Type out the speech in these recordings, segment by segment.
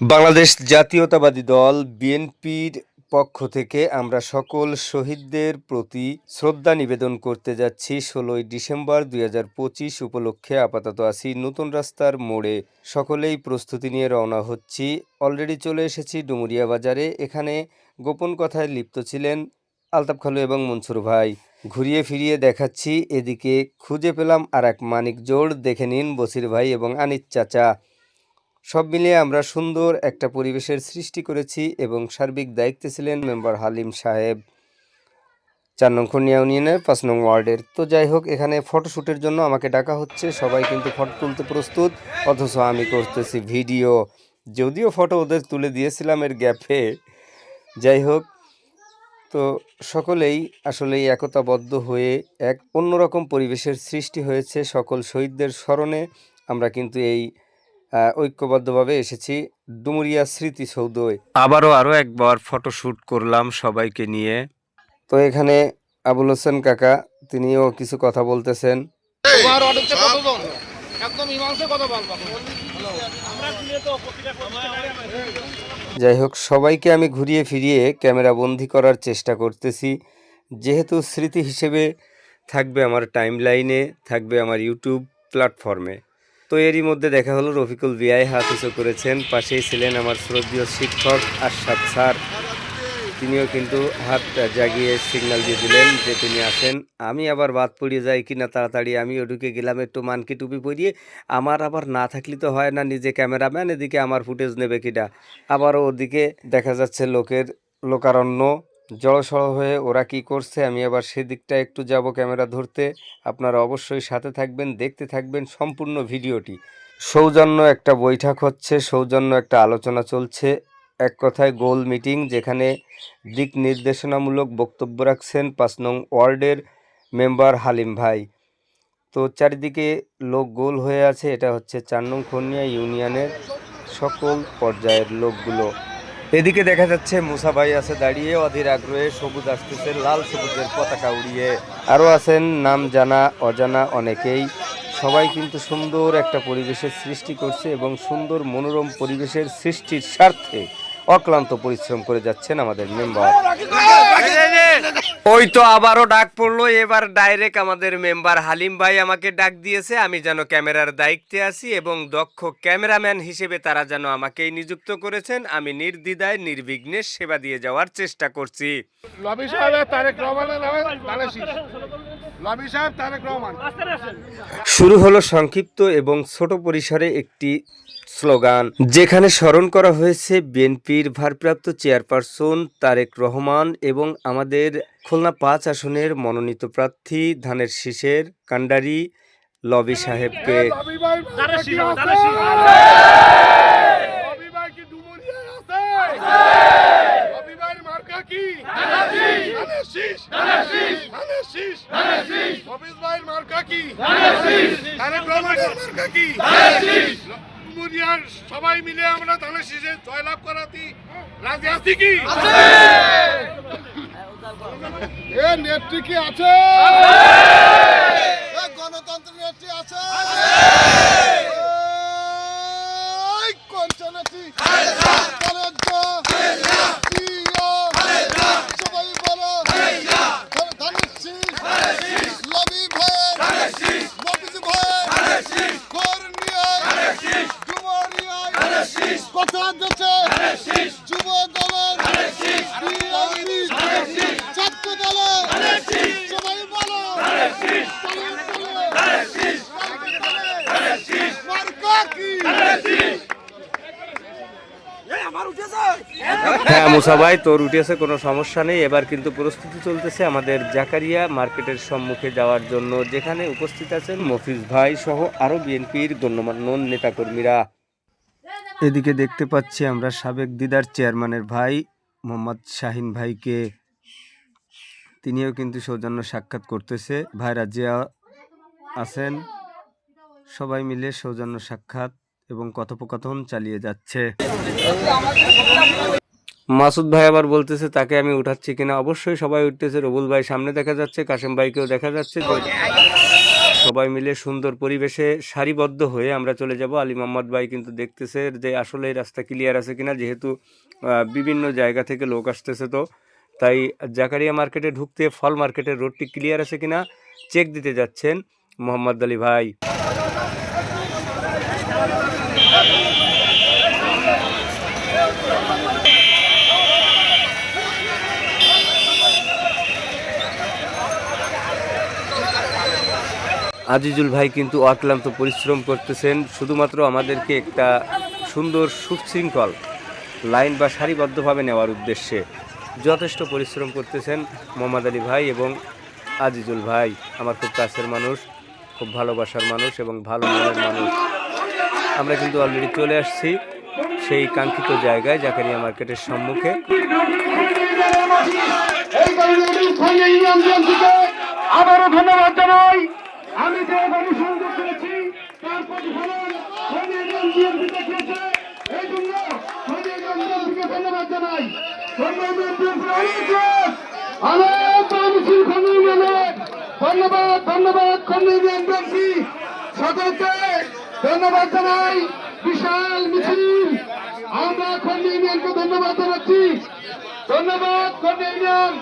বাংলাদেশ জাতীয়তাবাদী দল বিএনপির পক্ষ থেকে আমরা সকল শহীদদের প্রতি শ্রদ্ধা নিবেদন করতে যাচ্ছি। ষোলোই ডিসেম্বর দুই হাজার পঁচিশ উপলক্ষে আপাতত আছি নতুন রাস্তার মোড়ে। সকলেই প্রস্তুতি নিয়ে রওনা হচ্ছি। অলরেডি চলে এসেছি ডুমুরিয়া বাজারে। এখানে গোপন কথায় লিপ্ত ছিলেন আলতাফ খালু এবং মনসুর ভাই। ঘুরিয়ে ফিরিয়ে দেখাচ্ছি, এদিকে খুঁজে পেলাম আর এক মানিক জোড় দেখে নিন বসির ভাই এবং আনিত চাচা। সব মিলিয়ে আমরা সুন্দর একটা পরিবেশের সৃষ্টি করেছি এবং সার্বিক দায়িত্বে ছিলেন মেম্বার হালিম সাহেব। চার নং খুনিয়া ইউনিয়নের পাঁচ নং ওয়ার্ডের। তো যাই হোক, এখানে ফটোশ্যুটের জন্য আমাকে ডাকা হচ্ছে। সবাই কিন্তু ফটো তুলতে প্রস্তুত, অথচ আমি করতেছি ভিডিও। যদিও ফটো ওদের তুলে দিয়েছিলাম এর গ্যাপে। যাই হোক, তো সকলেই আসলে একতাবদ্ধ হয়ে এক অন্যরকম পরিবেশের সৃষ্টি হয়েছে সকল শহীদদের স্মরণে। আমরা কিন্তু এই ঐক্যবদ্ধভাবে এসেছি। ডুমুরিয়া স্মৃতিসৌধয়। আবারও আরও একবার ফটোশ্যুট করলাম সবাইকে নিয়ে। তো এখানে আবুল হোসেন কাকা তিনিও কিছু কথা বলতেছেন। যাই হোক সবাইকে আমি ঘুরিয়ে ফিরিয়ে ক্যামেরা বন্দি করার চেষ্টা করতেছি। যেহেতু স্মৃতি হিসেবে থাকবে আমার টাইম লাইনে থাকবে আমার ইউটিউব প্ল্যাটফর্মে তো এরই মধ্যে দেখা হলো রফিকুল বিআই হাত উঁচু করেছেন, পাশেই ছিলেন আমার শ্রদ্ধীয় শিক্ষক আশাদ স্যার। তিনিও কিন্তু হাত জাগিয়ে সিগন্যাল দিয়ে দিলেন যে তিনি আসেন। আমি আবার বাদ পড়িয়ে যাই কিনা তাড়াতাড়ি আমি ঢুকে গেলাম একটু মানকি টুপি পরিয়ে। আমার আবার না থাকলে তো হয় না, নিজে ক্যামেরাম্যান, এদিকে আমার ফুটেজ নেবে কিটা আবারও ওদিকে দেখা যাচ্ছে লোকের লোকারণ্য। জড়সড় হয়ে ওরা কি করছে? আমি আবার সেদিকটা একটু যাব ক্যামেরা ধরতে। আপনারা অবশ্যই সাথে থাকবেন, দেখতে থাকবেন সম্পূর্ণ ভিডিওটি। সৌজন্য একটা বৈঠক হচ্ছে, সৌজন্য একটা আলোচনা চলছে। এক কথায় গোল মিটিং যেখানে দিক নির্দেশনামূলক বক্তব্য রাখছেন পাঁচ নং ওয়ার্ডের মেম্বার হালিম ভাই। তো চারিদিকে লোক গোল হয়ে আছে, এটা হচ্ছে চার নং খনিয়া ইউনিয়নের সকল পর্যায়ের লোকগুলো। এদিকে দেখা যাচ্ছে মুসা ভাই আছে দাঁড়িয়ে অধীর আগ্রহে সবুজ আসতেছে লাল সবুজের পতাকা উড়িয়ে আরও আছেন নাম জানা অজানা অনেকেই সবাই কিন্তু সুন্দর একটা পরিবেশের সৃষ্টি করছে এবং সুন্দর মনোরম পরিবেশের সৃষ্টির স্বার্থে অক্লান্ত পরিশ্রম করে যাচ্ছেন আমাদের মেম্বার ওই তো আবারও ডাক পড়ল এবার ডাইরেক্ট আমাদের মেম্বার হালিম ভাই আমাকে ডাক দিয়েছে আমি যেন ক্যামেরার দায়িত্বে আছি এবং দক্ষ ক্যামেরাম্যান হিসেবে তারা যেন আমাকেই নিযুক্ত করেছেন আমি নির্দ্বিধায় নির্বিঘ্নে সেবা দিয়ে যাওয়ার চেষ্টা করছি। লবি সাহেব তারেক রহমানের নামে লবি সাহেব তারেক রহমান। শুরু হলো সংক্ষিপ্ত এবং ছোট পরিসরে একটি স্লোগান। যেখানে স্মরণ করা হয়েছে বিএনপির ভারপ্রাপ্ত চেয়ারপারসন তারেক রহমান এবং আমাদের খুলনা পাঁচ আসনের মনোনীত প্রার্থী ধানের শীষের কান্ডারি লবি সাহেবকে। কি? ডুমুরিয়ার সবাই মিলে আমরা ধানের শীষে জয়লাভ করাতি। রাজি আছি কি? এ নেত্রী কি আছে? গণতন্ত্র নেত্রী আছে? এই কথা দিচ্ছে যুব দলের ছাত্র দলের সবাই বলো। হ্যাঁ মুসা ভাই তোর উঠেছে কোনো সমস্যা নেই। এবার কিন্তু প্রস্তুতি চলতেছে আমাদের জাকারিয়া মার্কেটের সম্মুখে যাওয়ার জন্য যেখানে উপস্থিত আছেন মফিজ ভাই সহ আরও বিএনপির গণ্যমান্য নেতাকর্মীরা। এদিকে দেখতে পাচ্ছি আমরা সাবেক দিদার চেয়ারম্যানের ভাই, মোহাম্মদ শাহিন ভাইকে। তিনিও কিন্তু সৌজন্য সাক্ষাৎ করতেছে। ভাই রাজিয়া আছেন। সবাই মিলে সৌজন্য সাক্ষাৎ এবং কথোপকথন চালিয়ে যাচ্ছে। মাসুদ ভাই আবার বলতেছে, তাকে আমি উঠাচ্ছি কিনা? অবশ্যই সবাই উঠতেছে। রবুল ভাই সামনে দেখা যাচ্ছে কাশেম ভাইকেও দেখা যাচ্ছে। সবাই মিলে সুন্দর পরিবেশে সারিবদ্ধ হয়ে আমরা চলে যাব। আলী মোহাম্মদ ভাই কিন্তু দেখতেছে যে আসলে এই রাস্তা ক্লিয়ার আছে কিনা, যেহেতু বিভিন্ন জায়গা থেকে লোক আসতেছে তো। তাই জাকারিয়া মার্কেটে ঢুকতে, ফল মার্কেটের রোডটি ক্লিয়ার আছে কিনা চেক দিতে যাচ্ছেন মোহাম্মদ আলী ভাই। আজিজুল ভাই কিন্তু অক্লান্ত পরিশ্রম করতেছেন। শুধুমাত্র আমাদেরকে একটা সুন্দর সুশৃঙ্খল লাইন বা সারিবদ্ধভাবে নেওয়ার উদ্দেশ্যে যথেষ্ট পরিশ্রম করতেছেন মোহাম্মদ আলী ভাই এবং আজিজুল ভাই, আমার খুব কাছের মানুষ, খুব ভালোবাসার মানুষ এবং ভালো মনের মানুষ। আমরা কিন্তু অলরেডি চলে আসছি সেই কাঙ্ক্ষিত জায়গায়, জাকারিয়া মার্কেটের সম্মুখে। আবারও ধন্যবাদ জানাই। আমি যে কমিশন করেছি, তার প্রতিফলন স্থানীয় ইউনিয়ন বিএনপিকে ধন্যবাদ জানাই। ধন্যবাদ ধন্যবাদ খন্ড ইউনিয়ন বিএনপি সকলকে ধন্যবাদ জানাই। বিশাল মিছিল। আমরা খন্ড ধন্যবাদ জানাচ্ছি। ধন্যবাদ খন্ড ইউনিয়ন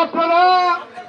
আপনারা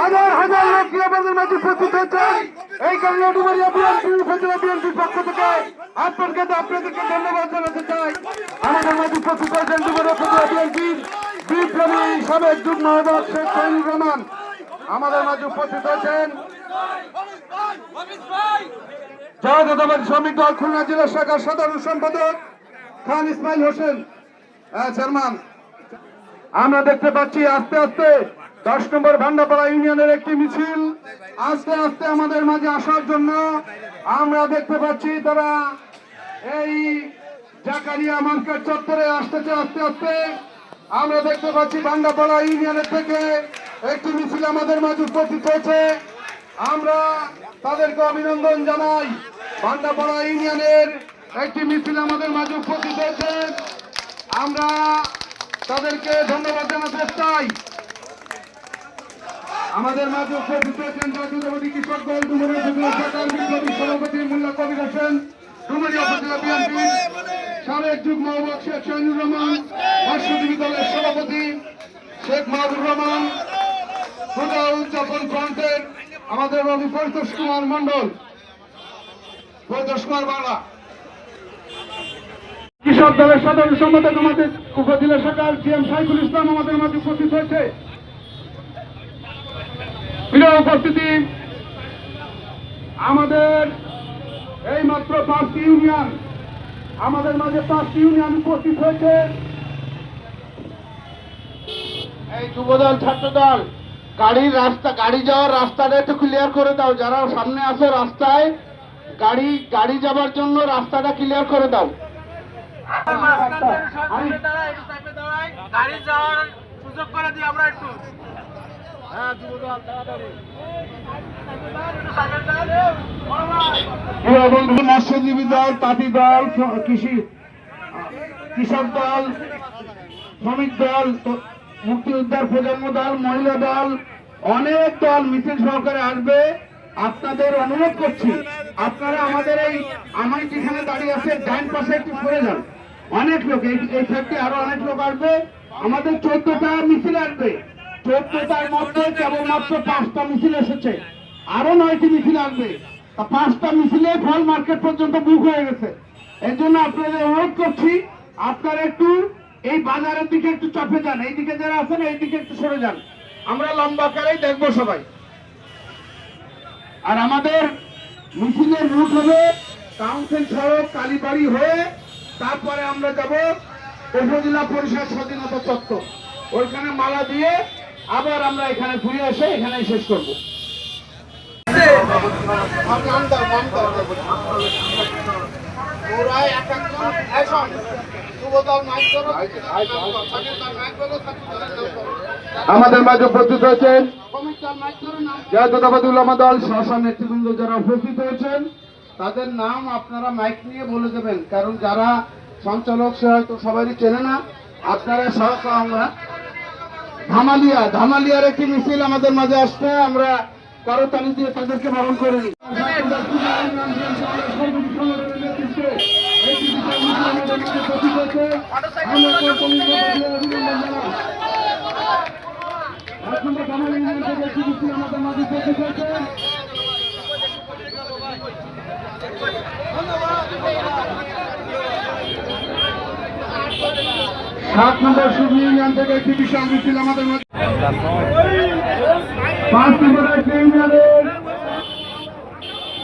হাজার হাজার লোক আমাদের মাঝে উপস্থিত হয়েছেন এই কারণে ডুবারিয়া বিএনপি উপজেলা বিএনপির পক্ষ থেকে। আপনাদেরকে আপনাদেরকে ধন্যবাদ জানাতে চাই। আমাদের মাঝে উপস্থিত হয়েছেন ডুবারিয়া উপজেলা বিএনপির বিপ্লবী সাবেক যুগ্ম আহ্বায়ক শেখ রহমান। আমাদের মাঝে উপস্থিত হয়েছেন জাতীয়তাবাদী শ্রমিক খুলনা জেলা শাখার সাধারণ সম্পাদক খান ইসমাইল হোসেন। চেয়ারম্যান, আমরা দেখতে পাচ্ছি আস্তে আস্তে দশ নম্বর ভান্ডাপাড়া ইউনিয়নের একটি মিছিল আস্তে আস্তে আমাদের মাঝে আসার জন্য আমরা দেখতে পাচ্ছি তারা এই জাকারিয়া মার্কেট চত্বরে আসতেছে আস্তে আস্তে। আমরা দেখতে পাচ্ছি ভান্ডাপাড়া ইউনিয়নের থেকে একটি মিছিল আমাদের মাঝে উপস্থিত হয়েছে। আমরা তাদেরকে অভিনন্দন জানাই। ভান্ডাপাড়া ইউনিয়নের একটি মিছিল আমাদের মাঝে উপস্থিত হয়েছে। আমরা তাদেরকে ধন্যবাদ জানাতে চাই। আমাদের মাঝে উপস্থিত হয়েছেন জাতীয়তাবাদী কৃষক দল ডুমুরিয়া উপজেলা সরকার বিপ্লবী সভাপতি মোল্লা কবির হোসেন ডুমুরিয়া উপজেলা বিএনপি সাবেক যুগ্ম আহ্বায়ক শেখ শহীদুর রহমান মৎস্যজীবী দলের সভাপতি শেখ মাহবুব রহমান পূজা উদযাপন ফ্রন্টের আমাদের রবি পরিতোষ কুমার মন্ডল পরিতোষ কুমার বাংলা। কৃষক দলের সাধারণ সম্পাদক আমাদের উপজেলা শাখার জিএম সাইফুল ইসলাম আমাদের মাঝে উপস্থিত হয়েছে। প্রিয় উপস্থিতি আমাদের এই মাত্র পাঁচটি ইউনিয়ন আমাদের মাঝে পাঁচটি ইউনিয়ন উপস্থিত হয়েছে। এই যুবদল ছাত্রদল গাড়ির রাস্তা গাড়ি যাওয়ার রাস্তাটা একটু ক্লিয়ার করে দাও। যারা সামনে আসো রাস্তায় গাড়ি গাড়ি যাবার জন্য রাস্তাটা ক্লিয়ার করে দাও। গাড়ি যাওয়ার সুযোগ করে দিই আমরা একটু। মৎস্যজীবী দল তাঁতি দল কৃষি, কৃষক দল, শ্রমিক দল মুক্তিযোদ্ধার প্রজন্ম দল, মহিলা দল, অনেক দল মিছিল সহকারে আসবে। আপনাদের অনুরোধ করছি, আপনারা আমাদের এই আমার যেখানে দাঁড়িয়ে আছে, ডান পাশে একটু সরে যান। অনেক লোক, এই এই সাইডে আরও অনেক লোক আসবে। আমাদের চোদ্দটা মিছিল আসবে। চোদ্দটার মধ্যে কেবলমাত্র পাঁচটা মিছিল এসেছে। আরও নয়টি মিছিল আসবে। তা পাঁচটা মিছিলে ফল মার্কেট পর্যন্ত বুক হয়ে গেছে। এর জন্য আপনাদের অনুরোধ করছি, আপনারা একটু এই বাজারের দিকে একটু চাপে যান। এইদিকে যারা আছেন, এইদিকে একটু সরে যান। আমরা লম্বা করেই দেখব সবাই। আর আমাদের মিছিলের রুট হবে কাউন্সিল সড়ক, কালীবাড়ি হয়ে তারপরে আমরা যাব উপজেলা পরিষদ স্বাধীনতা চত্বর। ওইখানে মালা দিয়ে আবার আমরা এখানে ঘুরে এসে এখানে শেষ করব। আমাদের মাঝে উপস্থিত হয়েছেন দল শাসন নেতৃবৃন্দ যারা উপস্থিত হয়েছেন তাদের নাম আপনারা মাইক নিয়ে বলে দেবেন কারণ যারা সঞ্চালক সে হয়তো সবারই চেনে না আপনারা সহ সহ আমরা ধামালিয়া ধামালিয়ার একটি মিছিল আমাদের মাঝে আসছে আমরা করতালি দিয়ে তাদেরকে বরণ করে। নিই সাত নম্বর সুবি ইউনিয়ন থেকে একটি বিশাল মিছিল আমাদের মধ্যে। পাঁচ নম্বর একটি ইউনিয়নের।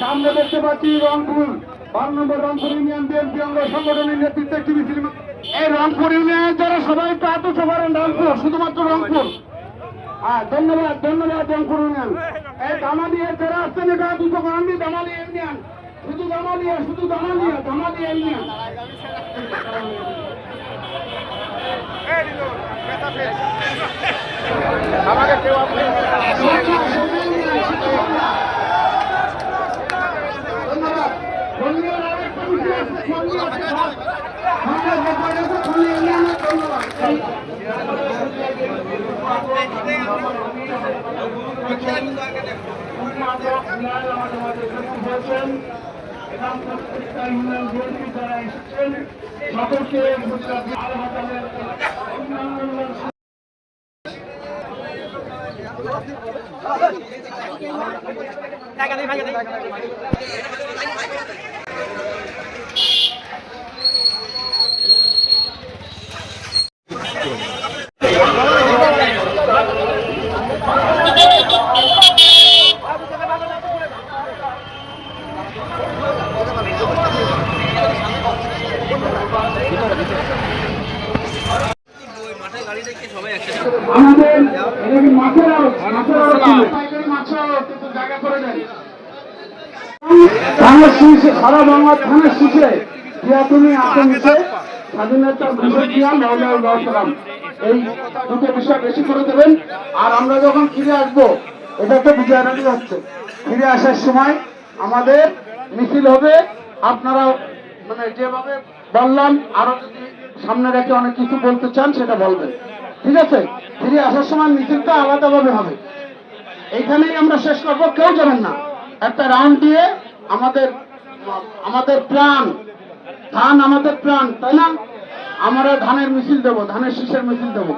সামনে দেখতে পাচ্ছি রংপুর। বারো নম্বর রংপুর ইউনিয়ন বিএনপি অঙ্গ সংগঠনের নেতৃত্বে একটি মিছিল এই রংপুর ইউনিয়নের যারা সবাই একটু আতঙ্ক করেন রংপুর, শুধুমাত্র রংপুর। হ্যাঁ ধন্যবাদ ধন্যবাদ রংপুর ইউনিয়ন। এই দামালিয়া যারা আসছেন এটা দুটো করেননি দামালিয়া ইউনিয়ন। শুধু দামালিয়া শুধু দামালিয়া দামালিয়া ইউনিয়ন। ধন্যবাদ। ধন্যবাদ ধন্যবাদ, ধন্যবাদ, ইউনিয়নের ধন্যবাদ সকলকে সারা বাংলা বেশি করে দেবেন আর আমরা যখন ফিরে আসব এটা তো বিজয় রানী হচ্ছে ফিরে আসার সময় আমাদের মিছিল হবে। আপনারা মানে যেভাবে বললাম, আরও যদি সামনে রেখে অনেক কিছু বলতে চান, সেটা বলবেন। ঠিক আছে? ফিরে আসার সময় মিছিলটা আলাদাভাবে হবে। এইখানেই আমরা শেষ করব, কেউ যাবেন না। একটা রাউন্ড দিয়ে আমাদের আমাদের প্রাণ, ধান আমাদের প্রাণ, তাই না? আমরা ধানের মিছিল দেবো, ধানের শীষের মিছিল দেবো।